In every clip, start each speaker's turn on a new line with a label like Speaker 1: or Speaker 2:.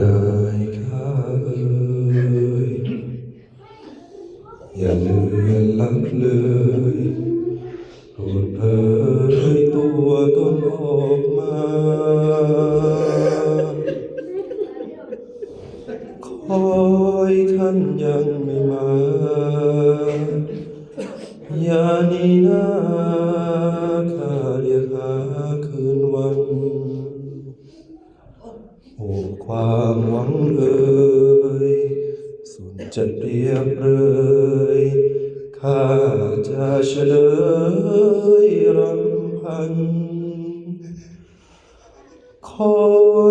Speaker 1: นายข้าเอ่ยอย่าเลือนลับเลยโปรดเผยตัวตนออกมา คอยท่านยังไม่มา อย่านีนาข้าเรียกหาคืนวัน โอ้ความหวังเอ่ยสุดจะเปรียบเลยข้าจะเฉลยรำพัน คอ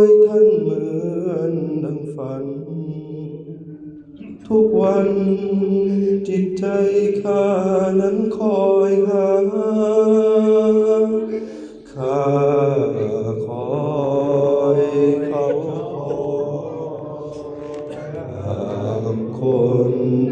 Speaker 1: ยท่านเหมือนดังฝัน ทุกวันจิตใจข้านั้นคอยหาข้าคอ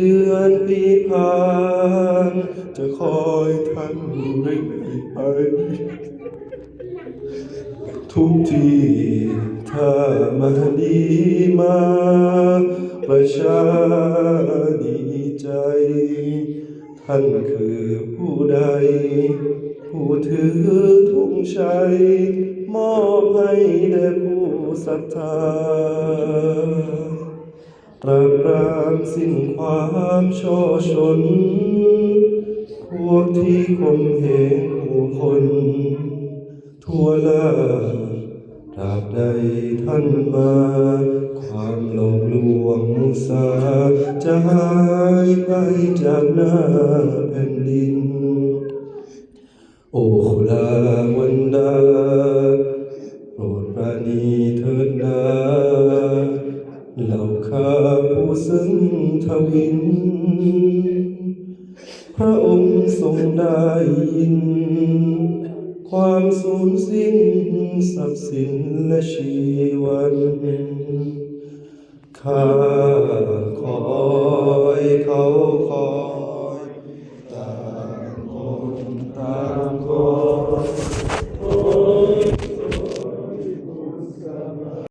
Speaker 1: เดือนปีผ่านจะคอยท่านเรื่อยไปทุกที่ถ้ามาดีมาประชาดีใจ ท่านคือผู้ใด ผู้ถือธงชัย มอบให้แด่ผู้ศรัทธา ปราบรามสิ้นความช่อชน พวกที่ข่มเหงผู้คน ทั่วลาตราบใดท่านมา ความหลอกลวงสา จะหายไปจากหน้าแผ่นดิน โอ้ลาวันดาโปรดปรานี ผู้ซึ้งทวิน พระองค์ทรงได้ยิน ความสูญสิ้นทรัพย์สินและชีวันข้าคอยเขาคอ